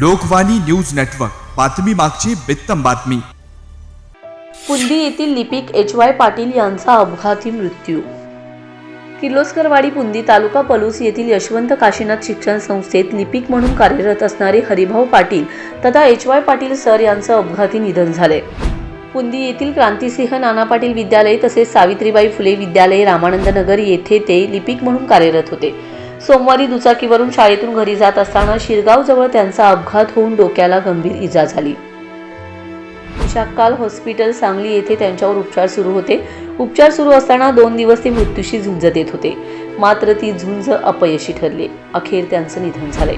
Lokvani news network. बातमी मागची बित्तम बातमी. पुंदी येथील लिपिक एच वाय पाटील यांचा अपघाती मृत्यू. किर्लोस्करवाडी पुंदी तालुका पलूस येथील यशवंत काशीनाथ शिक्षण संस्थेत लिपिक म्हणून कार्यरत असणारे हरिभाऊ पाटील तथा एच वाय पाटील सर यांचं अपघाती निधन झाले. पुंदी येथील क्रांतिसिंह नाना पाटील विद्यालय तसेच सावित्रीबाई फुले विद्यालय रामानंद नगर येथे ते लिपिक म्हणून कार्यरत होते. सोमवारी दुचाकीवरून शाळेतून घरी जात असताना शिरगावजवळ त्यांचा अपघात होऊन डोक्याला गंभीर इजा झाली. शाकाल हॉस्पिटल सांगली येथे त्यांच्यावर उपचार सुरू होते. उपचार सुरू असताना दोन दिवस ते मृत्यूशी झुंज देत होते. मात्र ती झुंज अपयशी ठरली. अखेर त्यांचं निधन झाले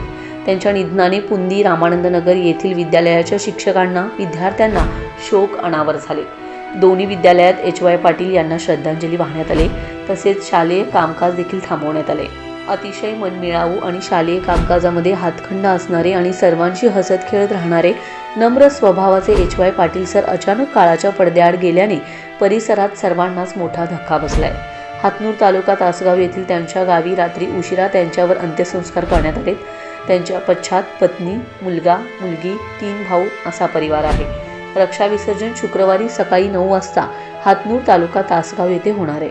त्यांच्या निधनाने पुंदी रामानंदनगर येथील विद्यालयाच्या शिक्षकांना विद्यार्थ्यांना शोक अनावर झाले. दोन्ही विद्यालयात एच वाय पाटील यांना श्रद्धांजली वाहण्यात आले. तसेच शालेय कामकाज देखील थांबवण्यात आले. अतिशय मनमिळावू आणि शालेय कामकाजामध्ये हातखंडा असणारे आणि सर्वांशी हसत खेळत राहणारे नम्र स्वभावाचे एच वाय पाटील सर अचानक काळाच्या पडद्याआड गेल्याने परिसरात सर्वांनाच मोठा धक्का बसलाय. हातनूर तालुका तासगाव येथील त्यांच्या गावी रात्री उशिरा त्यांच्यावर अंत्यसंस्कार करण्यात आले त्यांच्या पश्चात पत्नी मुलगा मुलगी तीन भाऊ असा परिवार आहे. रक्षा विसर्जन शुक्रवारी सकाळी नऊ वाजता हातनूर तालुका तासगाव येथे होणार आहे.